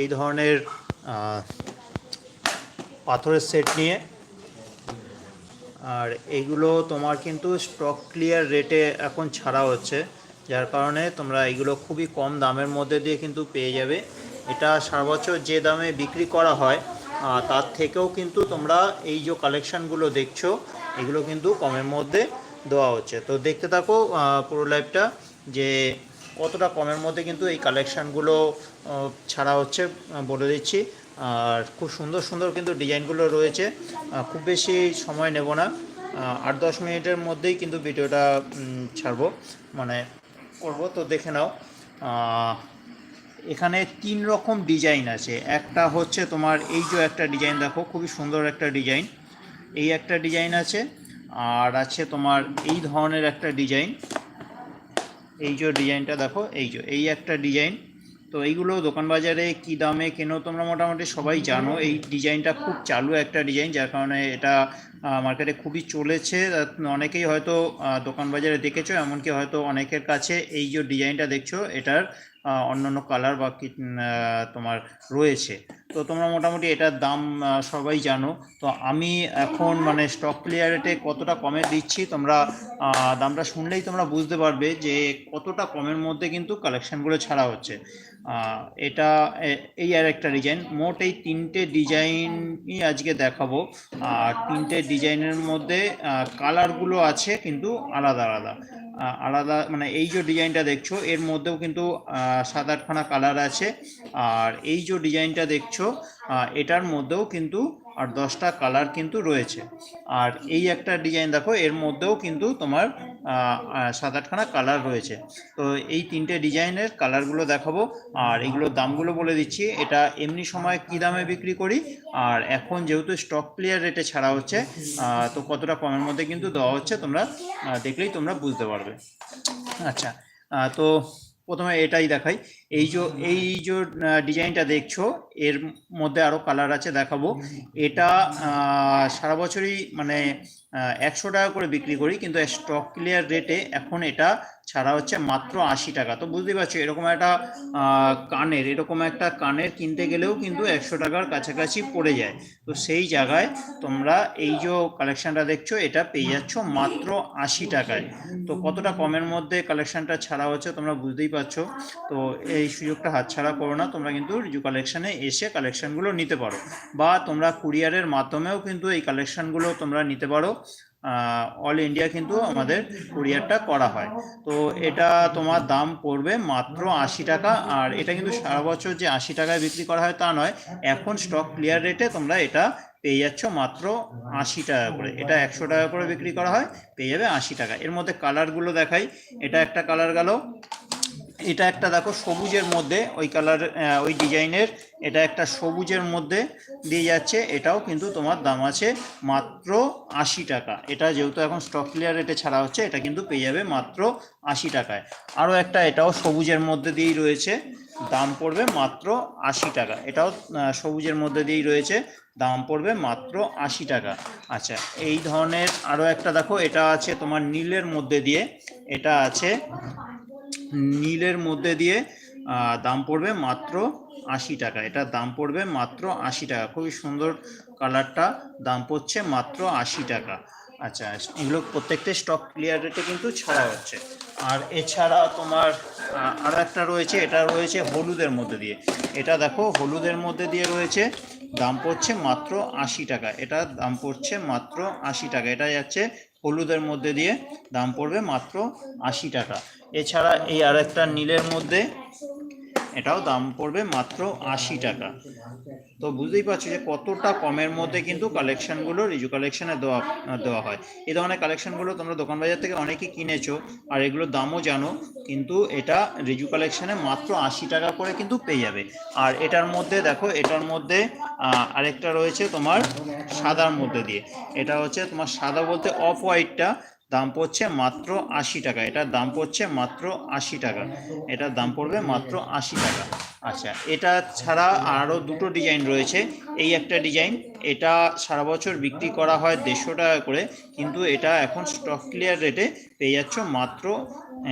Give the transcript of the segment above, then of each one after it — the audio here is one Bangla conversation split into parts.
এই ধরনের পাথরের সেট নিয়ে। আর এইগুলো তোমার কিন্তু স্টক ক্লিয়ার রেটে এখন ছাড়া হচ্ছে, যার কারণে তোমরা এইগুলো খুবই কম দামের মধ্যে দিয়ে কিন্তু পেয়ে যাবে। এটা সারা বছর যে দামে বিক্রি করা হয় তার থেকেও কিন্তু তোমরা এই যে কালেকশানগুলো দেখছ, এগুলো কিন্তু কমের মধ্যে দেওয়া হচ্ছে। তো দেখতে থাকো পুরো লাইভটা যে কতটা কমের মধ্যে কিন্তু এই কালেকশানগুলো ছাড়া হচ্ছে বলে দিচ্ছি। আর খুব সুন্দর সুন্দর কিন্তু ডিজাইনগুলো রয়েছে। খুব বেশি সময় নেব না। আট দশ মিনিটের মধ্যেই কিন্তু ভিডিওটা ছাড়বো মানে করব। তো দেখে নাও এখানে তিন রকম ডিজাইন আছে। একটা হচ্ছে তোমার এই যে একটা ডিজাইন দেখো, খুবই সুন্দর একটা ডিজাইন। এই একটা ডিজাইন আছে, আর আছে তোমার এই ধরনের একটা ডিজাইন। এই যে ডিজাইনটা দেখো, এই যে, এই একটা ডিজাইন। তো এইগুলো দোকান বাজারে কি দামে কেন তোমরা মোটামুটি সবাই জানো, এই ডিজাইনটা খুব চালু একটা ডিজাইন, যার কারণে এটা মার্কেটে খুবই চলেছে। অনেকেই হয়তো দোকান বাজারে দেখেছ, এমনকি হয়তো অনেকের কাছে এই যে ডিজাইনটা দেখছ, এটার অন্যান্য কালার বা তোমার রয়েছে। তো তোমরা মোটামুটি এটার দাম সবাই জানো। তো আমি এখন মানে স্টক ক্লিয়ার রেটে কতটা কমে দিচ্ছি, তোমরা দামটা শুনলেই তোমরা বুঝতে পারবে যে কতটা কমের মধ্যে কিন্তু কালেকশনগুলো ছাড়া হচ্ছে। এটা এই আর একটা ডিজাইন মোট এই তিনটে ডিজাইনই আজকে দেখাবো। আর তিনটে ডিজাইনের মধ্যে কালারগুলো আছে কিন্তু আলাদা আলাদা। আলাদা মানে এই যে ডিজাইনটা দেখছ, এর মধ্যেও কিন্তু সাত আটখানা কালার আছে। আর এই যে ডিজাইনটা দেখছ এটার মধ্যেও কিন্তু আর দশটা কালার কিন্তু রয়েছে। আর এই একটা ডিজাইন দেখো, এর মধ্যেও কিন্তু তোমার সাত আটখানা কালার রয়েছে। তো এই তিনটে ডিজাইনের কালারগুলো দেখাবো। আর এগুলোর দামগুলো বলে দিচ্ছি। এটা এমনি সময় কি দামে বিক্রি করি? আর এখন যেহেতু স্টক ক্লিয়ার রেটে ছাড়া হচ্ছে তো কতটা কমের মধ্যে কিন্তু দেওয়া হচ্ছে তোমরা দেখলেই তোমরা বুঝতে পারবে। আচ্ছা তো প্রথমে এটাই দেখাই। এই যে এই যে ডিজাইনটা দেখছ, এর মধ্যে আরও কালার আছে দেখাবো। এটা সারা বছরই মানে একশো টাকা করে বিক্রি করি, কিন্তু স্টক ক্লিয়ার রেটে এখন এটা ছাড়া হচ্ছে মাত্র আশি টাকা। তো বুঝতেই পারছ, এরকম একটা কানের, এরকম একটা কানের কিনতে গেলেও কিন্তু একশো টাকার কাছাকাছি পড়ে যায়। তো সেই জায়গায় তোমরা এই যে কালেকশনটা দেখছ, এটা পেয়ে যাচ্ছ মাত্র আশি টাকায়। তো কতটা কমের মধ্যে কালেকশনটা ছাড়া হচ্ছে তোমরা বুঝতেই পারছ। তো এই সুযোগটা হাতছাড়া করো না, তোমরা কিন্তু রিজু কালেকশনে এসে কালেকশানগুলো নিতে পারো। বা তোমরা কুরিয়ারের মাধ্যমেও কিন্তু এই কালেকশানগুলো তোমরা নিতে পারো। অল ইন্ডিয়া কিন্তু আমাদের কুরিয়ারটা করা হয়। তো এটা তোমার দাম পড়বে মাত্র আশি টাকা, আর এটা কিন্তু সারা বছর যে আশি টাকায় বিক্রি করা হয় তা নয়, এখন স্টক ক্লিয়ার রেটে তোমরা এটা পেয়ে যাচ্ছ মাত্র আশি টাকা করে। এটা একশো টাকা করে বিক্রি করা হয়, পেয়ে যাবে আশি টাকা। এর মধ্যে কালারগুলো দেখাই। এটা একটা কালার গেল। এটা একটা দেখো সবুজের মধ্যে, ওই কালার ওই ডিজাইনের এটা একটা সবুজের মধ্যে দিয়ে যাচ্ছে, এটাও কিন্তু তোমার দাম আছে মাত্র আশি টাকা। এটা যেহেতু এখন স্টক ক্লিয়ার রেটে ছাড়া হচ্ছে, এটা কিন্তু পেয়ে যাবে মাত্র আশি টাকায়। আরও একটা, এটাও সবুজের মধ্যে দিয়েই রয়েছে, দাম পড়বে মাত্র আশি টাকা। এটাও সবুজের মধ্যে দিয়েই রয়েছে, দাম পড়বে মাত্র আশি টাকা। আচ্ছা এই ধরনের আরও একটা দেখো, এটা আছে তোমার নীলের মধ্যে দিয়ে, এটা আছে নীলের মধ্যে দিয়ে দাম পড়বে মাত্র আশি টাকা। এটার দাম পড়বে মাত্র আশি টাকা। খুবই সুন্দর কালারটা দাম পড়ছে মাত্র আশি টাকা। আচ্ছা এগুলো প্রত্যেকটা স্টক ক্লিয়ার রেটে কিন্তু ছাড়া হচ্ছে। আর এছাড়া তোমার আর একটা রয়েছে, এটা রয়েছে হলুদের মধ্যে দিয়ে। এটা দেখো, হলুদের মধ্যে দিয়ে রয়েছে, দাম পড়ছে মাত্র আশি টাকা। এটা দাম পড়ছে মাত্র আশি টাকা। এটা যাচ্ছে হলুদের মধ্যে দিয়ে দাম পড়বে মাত্র আশি টাকা। এছাড়া এই আরেকটা নীলের মধ্যে এটাও দাম পড়বে মাত্র আশি টাকা। তো বুঝতেই পারছ যে কতটা কমের মধ্যে কিন্তু কালেকশনগুলো রিজু কালেকশনে দেওয়া দেওয়া হয়। এই ধরনের কালেকশনগুলো তোমরা দোকান বাজার থেকে অনেকেই কিনেছো আর এগুলোর দামও জানো, কিন্তু এটা রিজু কালেকশনে মাত্র আশি টাকা করে কিন্তু পেয়ে যাবে। আর এটার মধ্যে দেখো, এটার মধ্যে আরেকটা রয়েছে তোমার সাদার মধ্যে দিয়ে। এটা হচ্ছে তোমার সাদা বলতে অফ হোয়াইটটা দাম পড়ছে মাত্র আশি টাকা। এটার দাম পড়ছে মাত্র আশি টাকা। এটার দাম পড়বে মাত্র আশি টাকা। আচ্ছা এটা ছাড়া আরও দুটো ডিজাইন রয়েছে। এই একটা ডিজাইন এটা সারা বছর বিক্রি করা হয় দেড়শো টাকা করে, কিন্তু এটা এখন স্টক ক্লিয়ার রেটে পেয়ে যাচ্ছ মাত্র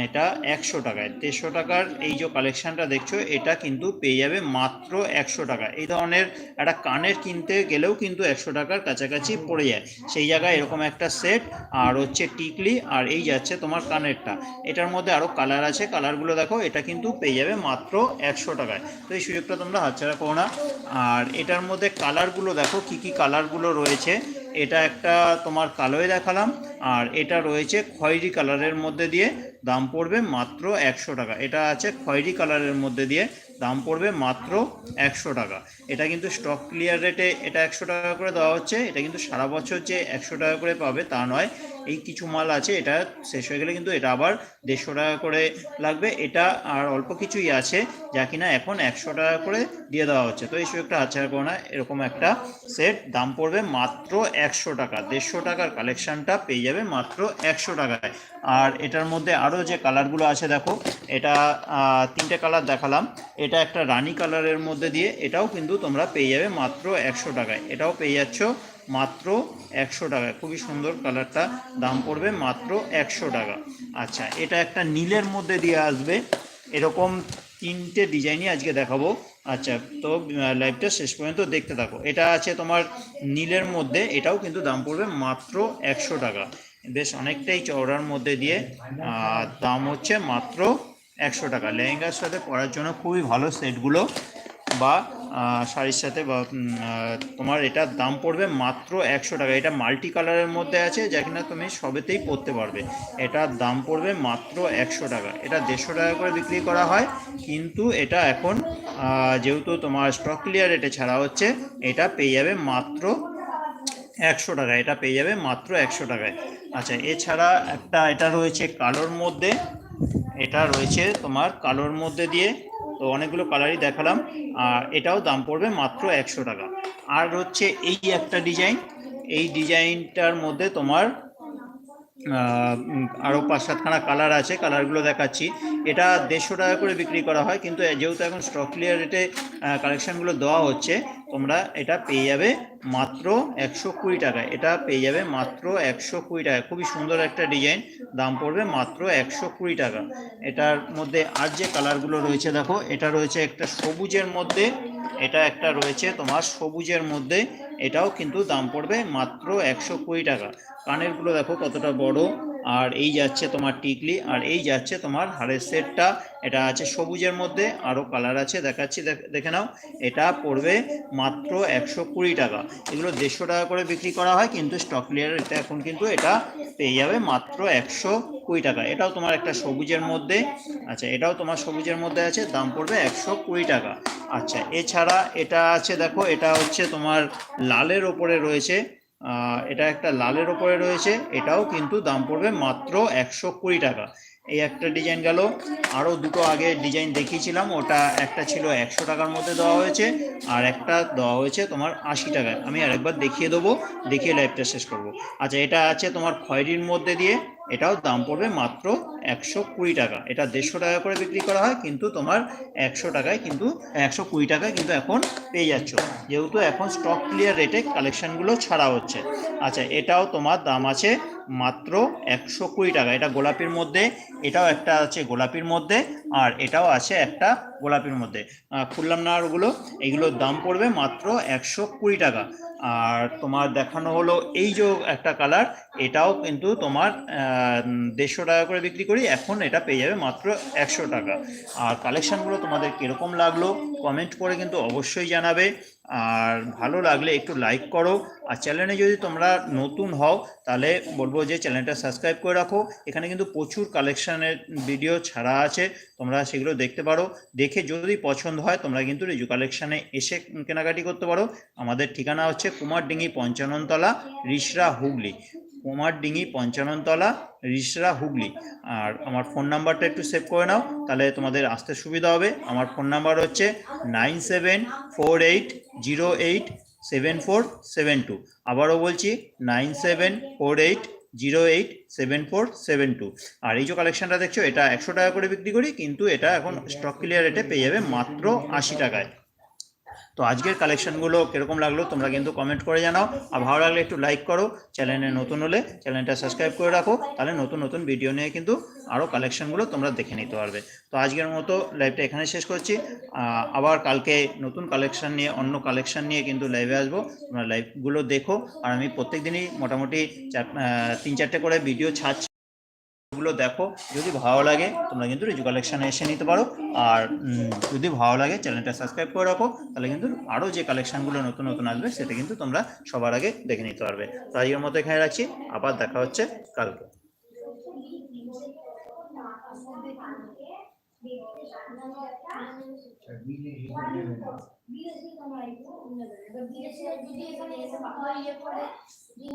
এটা একশো টাকায়। দেড়শো টাকার এই যে কালেকশানটা দেখছ, এটা কিন্তু পেয়ে যাবে মাত্র একশো টাকা। এই ধরনের একটা কানের কিনতে গেলেও কিন্তু একশো টাকার কাছাকাছি পড়ে যায়। সেই জায়গায় এরকম একটা সেট আর হচ্ছে টিকলি আর এই যাচ্ছে তোমার কানেরটা। এটার মধ্যে আরও কালার আছে। কালারগুলো দেখো, এটা কিন্তু পেয়ে যাবে মাত্র একশো টাকায়। তো এই সুযোগটা তোমরা হাতছাড়া করো না। আর এটার মধ্যে কালারগুলো দেখো, কি কি কালারগুলো রয়েছে। এটা একটা তোমার কালোয় দেখালাম, আর এটা রয়েছে খয়েরি কালারের মধ্যে দিয়ে দাম পড়বে মাত্র একশো টাকা। এটা আছে খয়েরি কালারের মধ্যে দিয়ে দাম পড়বে মাত্র একশো টাকা। এটা কিন্তু স্টক ক্লিয়ার রেটে এটা একশো টাকা করে দেওয়া হচ্ছে, এটা কিন্তু সারা বছর যে একশো টাকা করে পাবে তা নয় এই কিছু মাল আছে, এটা শেষ হয়ে গেলে কিন্তু এটা আবার দেড়শো টাকা করে লাগবে। এটা আর অল্প কিছুই আছে, যা কিনা এখন একশো টাকা করে দিয়ে দেওয়া হচ্ছে। তো এই সুযোগটা হাতছাড়া করো না, এরকম একটা সেট দাম পড়বে মাত্র একশো টাকা। দেড়শো টাকার কালেকশানটা পেয়ে যাবে মাত্র একশো টাকায়। আর এটার মধ্যে আরও যে কালারগুলো আছে, দেখো, এটা তিনটে কালার দেখালাম। এটা একটা রানি কালারের মধ্যে দিয়ে এটাও কিন্তু তোমরা পেয়ে যাবে মাত্র একশো টাকায়। এটাও পেয়ে যাচ্ছ মাত্র একশো টাকায় খুবই সুন্দর কালারটা দাম পড়বে মাত্র একশো টাকা। আচ্ছা এটা একটা নীলের মধ্যে দিয়ে আসবে। এরকম তিনটে ডিজাইনই আজকে দেখাবো। আচ্ছা তো লাইভটা শেষ পর্যন্ত দেখতে থাকো। এটা আছে তোমার নীলের মধ্যে, এটাও কিন্তু দাম পড়বে মাত্র একশো টাকা। বেশ, অনেকটাই চওড়ার মধ্যে দিয়ে দাম হচ্ছে মাত্র একশো টাকা। লেহেঙ্গার সাথে পরার জন্য খুবই ভালো সেটগুলো বা শাড়ির সাথে বা তোমার এটার দাম পড়বে মাত্র একশো টাকা। এটা মাল্টি কালারের মধ্যে আছে, যা কিনা তুমি সবেতেই পরতে পারবে। এটার দাম পড়বে মাত্র একশো টাকা। এটা দেড়শো টাকা করে বিক্রি করা হয়, কিন্তু এটা এখন যেহেতু তোমার স্টক ক্লিয়ার রেটে ছাড়া হচ্ছে, এটা পেয়ে যাবে মাত্র একশো টাকা। এটা পেয়ে যাবে মাত্র একশো টাকায়। আচ্ছা এছাড়া একটা, এটা রয়েছে কালোর মধ্যে। এটা রয়েছে তোমার কালোর মধ্যে দিয়ে তো অনেকগুলো কালারই দেখালাম। আর এটাও দাম পড়বে মাত্র একশো টাকা। আর হচ্ছে এই একটা ডিজাইন এই ডিজাইনটার মধ্যে তোমার আরও পাঁচ সাতখানা কালার আছে কালারগুলো দেখাচ্ছি। এটা দেড়শো টাকা করে বিক্রি করা হয়, কিন্তু যেহেতু এখন স্টক ক্লিয়ার রেটে কালেকশানগুলো দেওয়া হচ্ছে, তোমরা এটা পেয়ে যাবে মাত্র একশো কুড়ি টাকায় এটা পেয়ে যাবে মাত্র একশো কুড়ি টাকা। খুবই সুন্দর একটা ডিজাইন দাম পড়বে মাত্র একশো কুড়ি টাকা। এটার মধ্যে আর যে কালারগুলো রয়েছে, দেখো, এটা রয়েছে একটা সবুজের মধ্যে, এটা একটা রয়েছে তোমার সবুজের মধ্যে, এটাও কিন্তু দাম পড়বে মাত্র একশো কুড়ি টাকা। কানেরগুলো দেখো কতটা বড়। আর এই যাচ্ছে তোমার টিকলি, আর এই যাচ্ছে তোমার হাড়ের সেটটা। এটা আছে সবুজের মধ্যে আরও কালার আছে, দেখাচ্ছি, দেখে নাও। এটা পড়বে মাত্র একশো কুড়ি টাকা। এগুলো দেড়শো টাকা করে বিক্রি করা হয়, কিন্তু স্টক ক্লিয়ার এটা এখন কিন্তু এটা পেয়ে যাবে মাত্র একশো কুড়ি টাকা। এটাও তোমার একটা সবুজের মধ্যে। আচ্ছা এটাও তোমার সবুজের মধ্যে আছে, দাম পড়বে একশো কুড়ি টাকা। আচ্ছা এছাড়া এটা আছে, দেখো, এটা হচ্ছে তোমার লালের ওপরে রয়েছে। এটা একটা লালের ওপরে রয়েছে এটাও কিন্তু দাম পড়বে মাত্র একশো কুড়ি টাকা। এই একটা ডিজাইন গেল। আরও দুটো আগে ডিজাইন দেখিয়েছিলাম। ওটা একটা ছিল একশো টাকার মধ্যে দেওয়া হয়েছে আর একটা দেওয়া হয়েছে তোমার আশি টাকায়। আমি আরেকবার দেখিয়ে দেবো, দেখিয়ে লাইভটা শেষ করব। আচ্ছা এটা আছে তোমার খয়েরির মধ্যে দিয়ে। এটাও দাম পড়বে মাত্র একশো কুড়ি টাকা। এটা দেড়শো টাকা করে বিক্রি করা হয়, কিন্তু তোমার একশো টাকায় কিন্তু, একশো কুড়ি টাকায় কিন্তু এখন পেয়ে যাচ্ছ। যেহেতু এখন স্টক ক্লিয়ার রেটে কালেকশানগুলো ছাড়া হচ্ছে। আচ্ছা এটাও তোমার দাম আছে মাত্র একশো কুড়ি টাকা। এটা গোলাপির মধ্যে, এটাও একটা আছে গোলাপির মধ্যে, আর এটাও আছে একটা গোলাপির মধ্যে। খুললাম না আর ওগুলো এগুলোর দাম পড়বে মাত্র একশো কুড়ি টাকা। আর তোমার দেখানো হলো এই যে একটা কালার, এটাও কিন্তু তোমার দেড়শো টাকা করে বিক্রি করি, এখন এটা পেয়ে যাবে মাত্র একশো টাকা। আর কালেকশানগুলো তোমাদের কীরকম লাগল, কমেন্ট করে কিন্তু অবশ্যই জানাবে। আর ভালো লাগলে একটু লাইক করো। আর চ্যানেলে যদি তোমরা নতুন হও, তাহলে বলব যে চ্যানেলটা সাবস্ক্রাইব করে রাখো। এখানে কিন্তু প্রচুর কালেকশানের ভিডিও ছাড়া আছে। তোমরা সেগুলো দেখতে পারো। দেখে যদি পছন্দ হয়, তোমরা কিন্তু রিজু কালেকশানে এসে কেনাকাটি করতে পারো। আমাদের ঠিকানা হচ্ছে কুমারডিঙ্গি পঞ্চাননতলা, রিসরা হুগলি। কুমারডিঙ্গি পঞ্চাননতলা, রিসরা হুগলি। আর আমার ফোন নাম্বারটা একটু সেভ করে নাও, তাহলে তোমাদের আসতে সুবিধা হবে। আমার ফোন নাম্বার হচ্ছে nine seven four eight zero eight seven four seven two আবারও বলছি nine seven four eight zero eight seven four seven two. আর এই যে কালেকশনটা দেখছ, এটা একশো টাকা করে বিক্রি করি, কিন্তু এটা এখন স্টক ক্লিয়ার রেটে পেয়ে যাবে মাত্র আশি টাকায়। তো আজকের কালেকশনগুলো কীরকম লাগল তোমরা কিন্তু কমেন্ট করে জানাও। আর ভালো লাগলে একটু লাইক করো চ্যানেলে নতুন হলে চ্যানেলটা সাবস্ক্রাইব করে রাখো, তাহলে নতুন নতুন ভিডিও নিয়ে কিন্তু আরও কালেকশনগুলো তোমরা দেখে নিতে পারবে। তো আজকের মতো লাইভটা এখানে শেষ করছি। আবার কালকে নতুন কালেকশন নিয়ে, অন্য কালেকশন নিয়ে কিন্তু লাইভে আসব। তোমরা লাইভগুলো দেখো। আর আমি প্রত্যেক দিনই মোটামুটি চার তিন, চারটে করে ভিডিও ছাড়ছি। গুলো দেখো, যদি ভালো লাগে, তোমরা কিন্তু রিজু কালেকশানে এসে নিতে পারো। আর যদি ভালো লাগে, চ্যানেলটা সাবস্ক্রাইব করে রাখো, তাহলে কিন্তু আরও যে কালেকশনগুলো নতুন নতুন আসবে, সেটা কিন্তু তোমরা সবার আগে দেখে নিতে পারবে। তো আজকের মতো এখানে রাখছি, আবার দেখা হচ্ছে কালকে। এখানে এসে ইয়ে